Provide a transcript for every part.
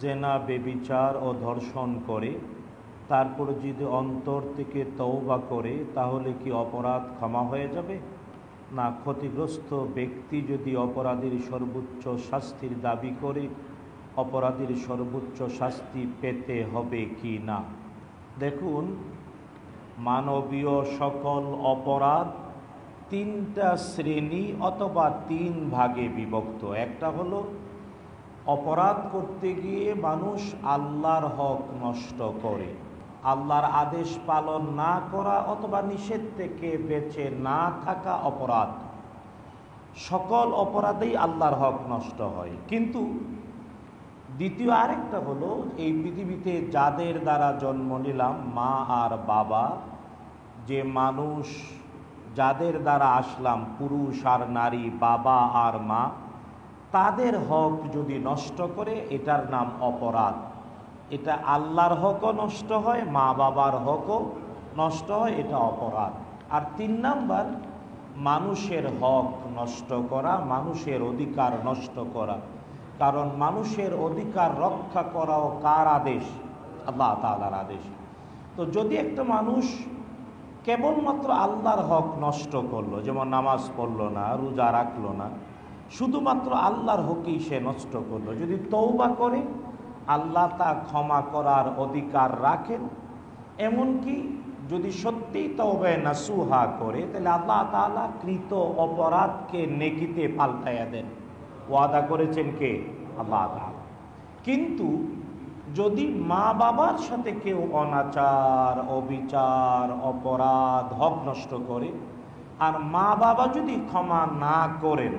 জেনা বেবিচার ও ধর্ষণ করে, তারপর যদি অন্তর থেকে তওবা করে, তাহলে কি অপরাধ ক্ষমা হয়ে যাবে? না, ক্ষতিগ্রস্ত ব্যক্তি যদি অপরাধীর সর্বোচ্চ শাস্তির দাবি করে, অপরাধীর সর্বোচ্চ শাস্তি পেতে হবে কি না? দেখুন, মানবীয় সকল অপরাধ তিনটা শ্রেণি অথবা তিন ভাগে বিভক্ত। একটা হলো অপরাধ করতে গিয়ে মানুষ আল্লাহর হক নষ্ট করে। আল্লাহর আদেশ পালন না করা অথবা নিষেধ থেকে বেঁচে না থাকা অপরাধ। সকল অপরাধেই আল্লাহর হক নষ্ট হয়। কিন্তু দ্বিতীয় আরেকটা হলো, এই পৃথিবীতে যাদের দ্বারা জন্ম নিলাম, মা আর বাবা, যে মানুষ যাদের দ্বারা আসলাম, পুরুষ আর নারী, বাবা আর মা তাদের হক যদি নষ্ট করে, এটার নাম অপরাধ। এটা আল্লাহর হকও নষ্ট হয় মা বাবার হকও নষ্ট হয়, এটা অপরাধ। আর তিন নাম্বার, মানুষের হক নষ্ট করা, মানুষের অধিকার নষ্ট করা। কারণ মানুষের অধিকার রক্ষা করাও কার আদেশ? আল্লাহ তালার আদেশ। তো যদি একটা মানুষ কেবলমাত্র আল্লাহর হক নষ্ট করল, যেমন নামাজ পড়ল না, রোজা রাখল না শুধুমাত্র আল্লাহর হকই সে নষ্ট করল। যদি তৌবা করে, আল্লাহ তা ক্ষমা করার অধিকার রাখেন। এমনকি যদি সত্যি তবে নাসুহা করে, তাহলে আল্লাহ তালা কৃত অপরাধকে নেকিতে পাল্টাইয়া দেন। ওয়াদা করেছেন কে? আল্লাহ কিন্তু যদি মা বাবার সাথে কেউ অনাচার, অবিচার, অপরাধ, হক নষ্ট করে, আর মা বাবা যদি ক্ষমা না করেন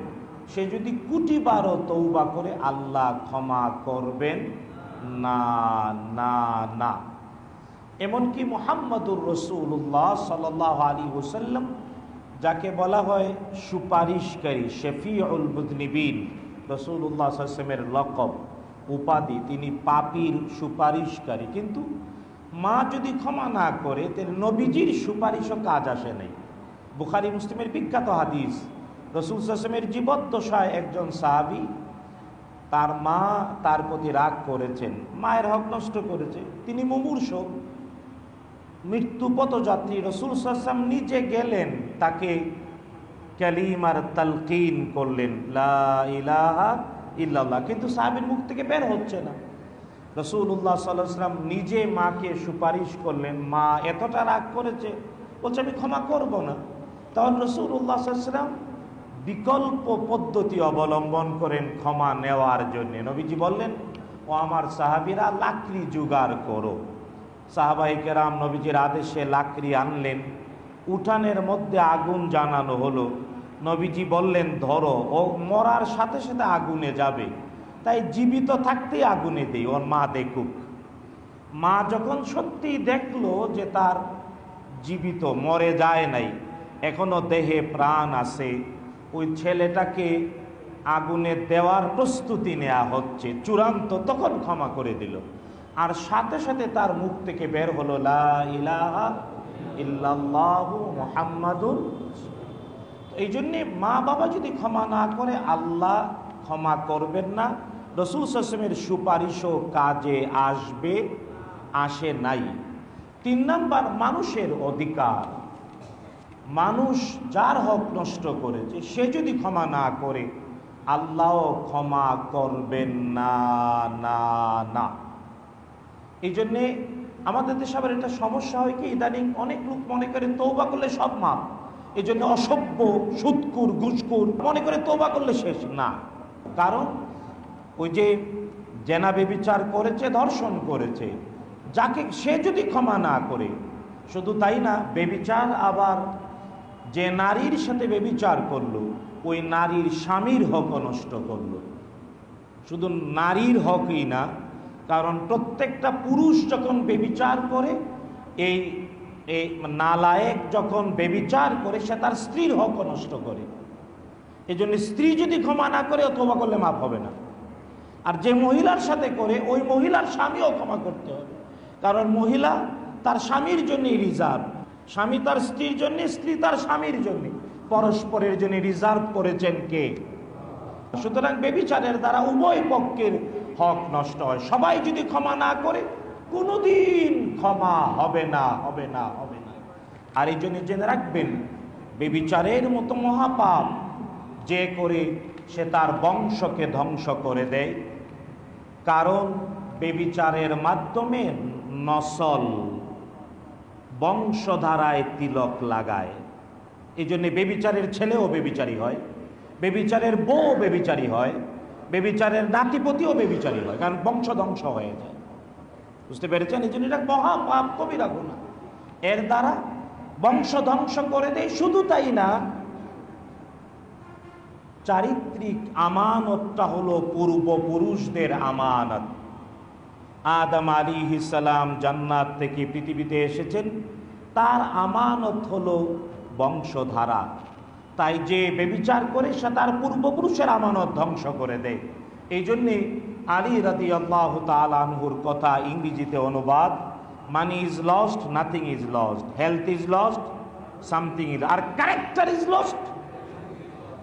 সে যদি কুটি বারো তৌবা করে আল্লাহ ক্ষমা করবেন। না না না। এমনকি মোহাম্মদুর রসুল্লাহ সাল আলী ওসাল্লাম যাকে বলা হয় সুপারিশকারী শেফি শেফিউল মুদনিবিন রসুল্লাহ আসলামের লকব, উপাধি, তিনি পাপির সুপারিশকারী। কিন্তু মা যদি ক্ষমা না করে তাহলে নবীজির সুপারিশও কাজ আসে নাই। বুখারি, মুসলিমের বিখ্যাত হাদিস রসুল সাসমের জীবদ্দশায় একজন সাহাবি তার মা তার প্রতি রাগ করেছেন, মায়ের হক নষ্ট করেছে। তিনি মুমূর্ষ, মৃত্যু পথযাত্রী। রসুল সাসম নিজে গেলেন, তাকে ক্যালিমার তালকিন করলেন ইলাহা ইল্লাল্লাহ। কিন্তু সাহাবির মুখ থেকে বের হচ্ছে না। রসুল্লাহ সাল্লাম নিজে মাকে সুপারিশ করলেন, মা, এতটা রাগ করেছে, বলছে আমি ক্ষমা করব না। তখন রসুল্লাহ সাল্লাম বিকল্প পদ্ধতি অবলম্বন করেন ক্ষমা নেওয়ার জন্য। নবীজি বললেন, ও আমার সাহাবিরা, লাকড়ি জোগাড় করো। সাহাবাহিকে রাম নবীজির আদেশে লাকড়ি আনলেন। উঠানের মধ্যে আগুন জানানো হলো। নবীজি বললেন, ধরো, ও মরার সাথে সাথে আগুনে যাবে। তাই জীবিত থাকতেই আগুনে দেই, ওর মা দেখুক। মা যখন সত্যি দেখল যে তার জীবিত মরে যায় নাই, এখনও দেহে প্রাণ আছে ওই ছেলেটাকে আগুনে দেওয়ার প্রস্তুতি নেওয়া হচ্ছে। চূড়ান্ত তখন ক্ষমা করে দিল। আর সাথে সাথে তার মুখ থেকে বের হলো এই জন্যে মা বাবা যদি ক্ষমা না করে, আল্লাহ ক্ষমা করবেন না। রসুল সাসমের সুপারিশও কাজে আসবে, আসে নাই। তিন নাম্বার, মানুষের অধিকার। মানুষ যার হক নষ্ট করেছে সে যদি ক্ষমা না করে আল্লাহ ক্ষমা করবেন না না না। এই জন্যে আমাদের দেশে আবার এটা সমস্যা হয় কি, ইদানিং অনেক লোক মনে করে তৌবা করলে সব মাপ এই জন্য অসভ্য, সুৎকুর ঘুষকুর মনে করে তৌবা করলে শেষ না। কারণ ওই যে জেনা বেবিচার করেছে, ধর্ষণ করেছে, যাকে সে যদি ক্ষমা না করে, শুধু তাই না, বেবিচার আবার যে নারীর সাথে বেবিচার করল, ওই নারীর স্বামীর হক নষ্ট করল। শুধু নারীর হকই না, কারণ প্রত্যেকটা পুরুষ যখন বেবিচার করে, এই এই নালায়েক যখন বেবিচার করে, সে তার স্ত্রীর হক নষ্ট করে। এই জন্য স্ত্রী যদি ক্ষমা না করে ক্ষমা করলে মাফ হবে না। আর যে মহিলার সাথে করে, ওই মহিলার স্বামীও ক্ষমা করতে হবে। কারণ মহিলা তার স্বামীর জন্যই রিজার্ভ। স্বামী তার স্ত্রীর জন্য, স্ত্রী তার স্বামীর জন্য। পরস্পরের জন্য রিজার্ভ করেছেন কে? সুতরাং বেবিচারের দ্বারা উভয় পক্ষের হক নষ্ট হয়। সবাই যদি ক্ষমা না করে, কোনোদিন ক্ষমা হবে না হবে না হবে না। আর এই জন্য জেনে রাখবেন বেবিচারের মতো মহাপাপ যে করে সে তার বংশকে ধ্বংস করে দেয়। কারণ বেবিচারের মাধ্যমে নসল বংশধারায় তিলক লাগায়। এই জন্য বেবিচারের ছেলেও বেবিচারী হয়, বেবিচারের বউ বেবিচারী হয়, বেবিচারের নাতিপতিও বেবিচারী হয়, কারণ বংশ ধ্বংস হয়ে যায়। বুঝতে পেরেছেন? এই জন্য এটা মহা পাপ কবিরা গুণা। এর দ্বারা বংশ ধ্বংস করে দেয়, শুধু তাই না, চারিত্রিক আমানতটা হলো পূর্বপুরুষদের আমানত। আদম আলী সালাম জান্নাত থেকে পৃথিবীতে এসেছেন। তার আমানত হলো বংশধারা। তাই যে বেবিচার করে সে তার পূর্বপুরুষের আমানত ধ্বংস করে দেয়। এই জন্যে আলী রাদি আল্লাহ তালহুর কথা ইংরেজিতে অনুবাদ money is lost nothing is lost health is lost something is R character is lost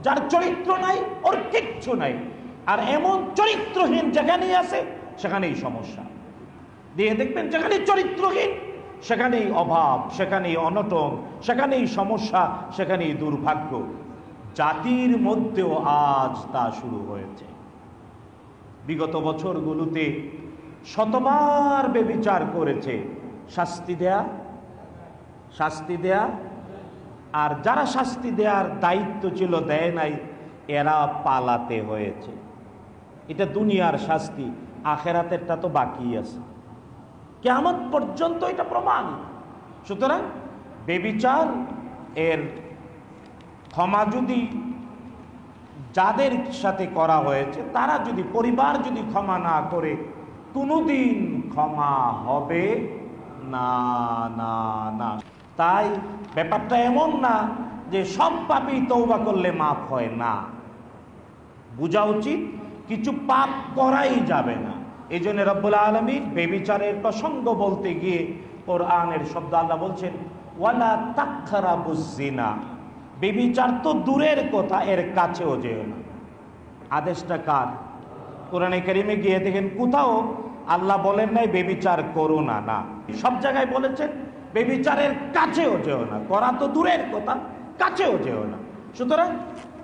যার চরিত্র নাই, ওর কিচ্ছু নাই। আর এমন চরিত্রহীন যেখানেই আছে সেখানেই সমস্যা। দিয়ে দেখবেন যেখানে চরিত্রহীন, সেখানেই অভাব, সেখানেই অনটন, সেখানেই সমস্যা, সেখানেই দুর্ভাগ্য। জাতির মধ্যেও আজ তা শুরু হয়েছে। বিগত বছরগুলোতে শতবার বেবিচার করেছে। শাস্তি দেয়া শাস্তি দেয়া, আর যারা শাস্তি দেওয়ার দায়িত্ব ছিল দেয় নাই, এরা পালাতে হয়েছে। এটা দুনিয়ার শাস্তি আখেরাতেরটা তো বাকি আছে। কেমন পর্যন্ত এটা প্রমাণ। সুতরাং বেবিচার এর ক্ষমা যদি যাদের সাথে করা হয়েছে, তারা যদি পরিবার যদি ক্ষমা না করে, কোনোদিন ক্ষমা হবে না না না। তাই ব্যাপারটা এমন না যে সব পাপই তৌবা করলে মাফ হয় না। বোঝা উচিত, কিছু পাপ করাই যাবে না। এই জন্য রব্বুল আলমীর বেবিচারের প্রসঙ্গ বলতে গিয়ে কোরআনের শব্দ আল্লাহ বলছেন, ওয়ালা তাক্ষারা বুঝিনা বেবিচার তো দূরের কথা, এর কাছেও যেও না। আদেশটা কার? কোরআনে কারিমে গিয়ে দেখেন, কোথাও আল্লাহ বলেন নাই, বেবিচার করো না না। সব জায়গায় বলেছেন, বেবিচারের কাছেও যেও না। করা তো দূরের কথা, কাছেও যেও না। সুতরাং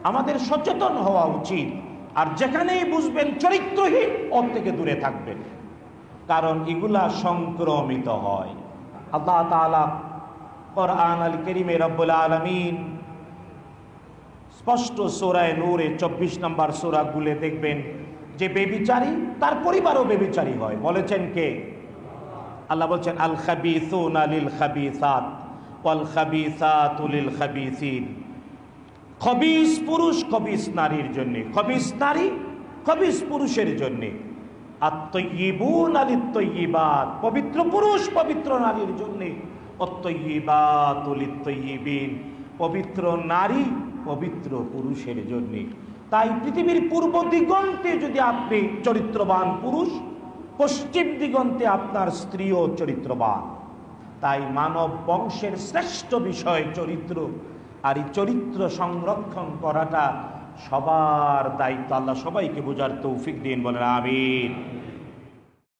আমাদের সচেতন হওয়া উচিত। আর যেখানেই বুঝবেন চরিত্রহীন, ওর থেকে দূরে থাকবেন। কারণ এগুলা সংক্রমিত হয়। আল্লাহ তালা কোরআন আল করিমে রব্বুল আলমিন স্পষ্ট সোরায় নূরে চব্বিশ নম্বর সোরা গুলে দেখবেন, যে বেবিচারী, তার পরিবারও বেবিচারী হয়। বলেছেন কে? আল্লাহ বলছেন, আল খাবিসুন আলিল খাবিসাত, ওয়াল খাবিসাত লিল খাবিসিন। খবিস পুরুষ, খবিস নারীর জন্য। খবিস নারী, খবিস পুরুষের জন্য। আত্মইবুন আলিত্তইবাত পবিত্র পুরুষ, পবিত্র নারীর জন্য। অত্যইবাত অলিত্তইবিন পবিত্র নারী, পবিত্র পুরুষের জন্য। তাই পৃথিবীর পূর্ব দিগন্তে যদি আপনি চরিত্রবান পুরুষ, পশ্চিম দিগন্তে আপনার স্ত্রীও চরিত্রবান। তাই মানব বংশের শ্রেষ্ঠ বিষয় চরিত্র আর এই চরিত্র সংরক্ষণ করাটা সবার দায়িত্ব। আল্লাহ সবাইকে বোঝার তৌফিক দিন বলেন আমিন।